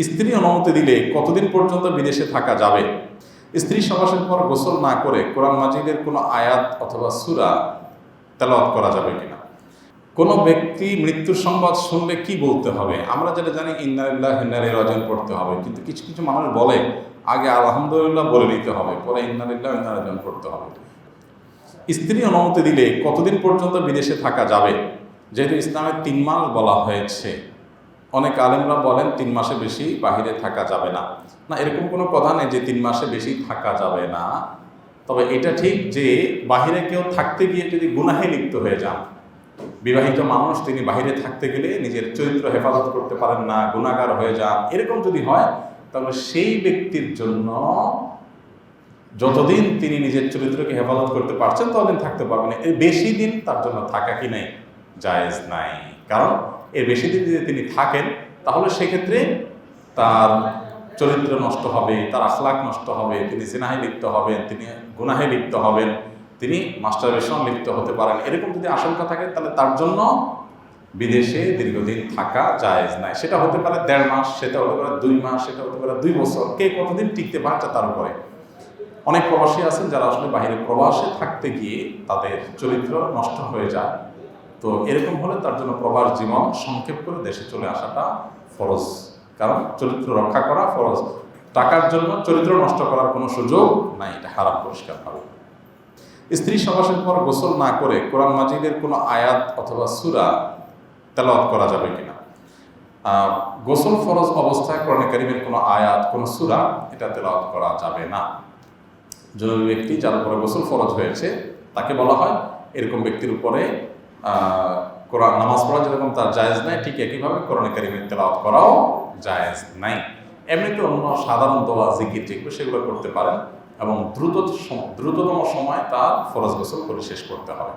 স্ত্রী অনুমতি দিলে কতদিন পর্যন্ত বিদেশে থাকা যাবে? স্ত্রী সবাসের পর গোসল না করে কোরআন মাজিদের কোনো আয়াত অথবা সুরা তেলাওয়াত করা যাবে কিনা? কোনো ব্যক্তি মৃত্যুর সংবাদ শুনলে কি বলতে হবে? আমরা যেটা জানি ইন্নারিল্লাহ হিন্নারি রজন পড়তে হবে। কিন্তু কিছু কিছু মানুষ বলে, আগে আলহামদুলিল্লাহ বলে নিতে হবে, পরে ইন্নারিল্লাহ ইন্নারজন পড়তে হবে। স্ত্রী অনুমতি দিলে কতদিন পর্যন্ত বিদেশে থাকা যাবে? যেহেতু ইসলামের তিন মাস বলা হয়েছে। অনেক আলেমরা বলেন, তিন মাসে বেশি বাহিরে থাকা যাবে না। না, এরকম কোনো কথা নেই যে তিন মাসে বেশি থাকা যাবে না। তবে এটা ঠিক যে বাহিরে কেউ থাকতে গিয়ে যদি গুনাহে লিপ্ত হয়ে যান, বিবাহিত মানুষ তিনি বাহিরে থাকতে গেলে নিজের চরিত্র হেফাজত করতে পারেন না গুণাগার হয়ে যান, এরকম যদি হয়, তাহলে সেই ব্যক্তির জন্য যতদিন তিনি নিজের চরিত্রকে হেফাজত করতে পারছেন, ততদিন থাকতে পারবেন এর বেশি দিন তার জন্য থাকা কি নেই? জায়েজ নাই। কারণ এর বেশি দিন যদি তিনি থাকেন, তাহলে সেক্ষেত্রে তার চরিত্র নষ্ট হবে, তার আখলাক নষ্ট হবে, তিনি সিনাহে লিপ্ত হবেন, তিনি গুনাহে লিপ্ত হবেন, তিনি মাস্টারবেশন লিপ্ত হতে পারেন। এরকম যদি আশঙ্কা থাকে, তাহলে তার জন্য বিদেশে দীর্ঘদিন থাকা জায়েজ নাই। সেটা হতে পারে দেড় মাস, সেটা হতে পারে দুই মাস, সেটা হতে পারে দুই বছর। কে কতদিন টিকতে পারছে তার উপরে। অনেক প্রবাসী আছেন যারা আসলে বাইরে প্রবাসে থাকতে গিয়ে তাদের চরিত্র নষ্ট হয়ে যায়। তো এরকম হলে তার জন্য প্রবাস জীবন সংক্ষেপ করে দেশে চলে আসাটা ফরজ। কারণ চরিত্র রক্ষা করা ফরজ। টাকার জন্য চরিত্র নষ্ট করার কোনো সুযোগ নাই, এটা হারাম পরিষ্কার হবে স্ত্রী সবাসের পর গোসল না করে কোরআন মাজিদের কোনো আয়াত অথবা সুরা তেলাওয়াত করা যাবে কিনা? গোসল ফরজ অবস্থায় কোরআন কারিমের কোনো আয়াত, কোনো সুরা এটা তেলাওয়াত করা যাবে না। জরুরি ব্যক্তি যার উপরে গোসল ফরজ হয়েছে, তাকে বলা হয় এরকম ব্যক্তির উপরে কোরআন নামাজ পড়া যেরকম তার জায়েজ নাই, ঠিক একইভাবে কোরআন কারিমের তেলাওয়াত করাও জায়েজ নাই। এমনিতে অন্য সাধারণ দোয়া, জিকির যেগুলো, সেগুলো করতে পারেন এবং দ্রুত দ্রুততম সময় তার ফরজ গোসল করে শেষ করতে হবে।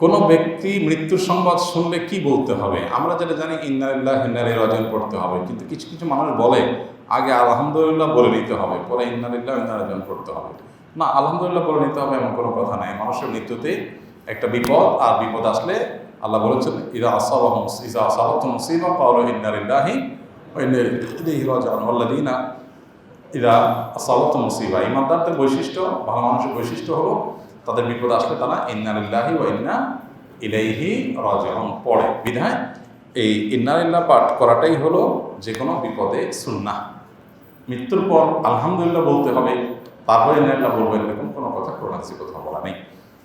কোনো ব্যক্তি মৃত্যুর সংবাদ শুনলে কি বলতে হবে? আমরা যেটা জানি ইন্নারিল্লাহ হিন্নারি রজন পড়তে হবে। কিন্তু কিছু কিছু মানুষ বলে, আগে আলহামদুলিল্লাহ বলে নিতে হবে, পরে ইন্নারিল্লাহ ইন্নারজন পড়তে হবে। না, আলহামদুলিল্লাহ বলে নিতে হবে এমন কোনো কথা নাই। মানুষের মৃত্যুতে একটা বিপদ, আর বিপদ আসলে আল্লাহ বলেছেন ইরা আসাবাহ ইজা আসাবাত মুসিবা পাওয়াল রাজিউন। ওয়াল্লাযিনা ইরা আসাবাত মুসিবা ইমানদারদের বৈশিষ্ট্য, ভালো মানুষের বৈশিষ্ট্য হলো, তাদের বিপদ আসলে তারা ইন্নারিল্লাহি ওয়া ইন্না ইলাইহি রাজিউন পড়ে। বিধায় এই ইন্নারিল্লাহ পাঠ করাটাই হলো যে কোনো বিপদে সুন্নাহ। মৃত্যুর পর আলহামদুলিল্লাহ বলতে হবে, তারপরে ইন্নারিল্লাহ বলবেন, এরকম কোনো কথা কোরআন কথা বলা নেই।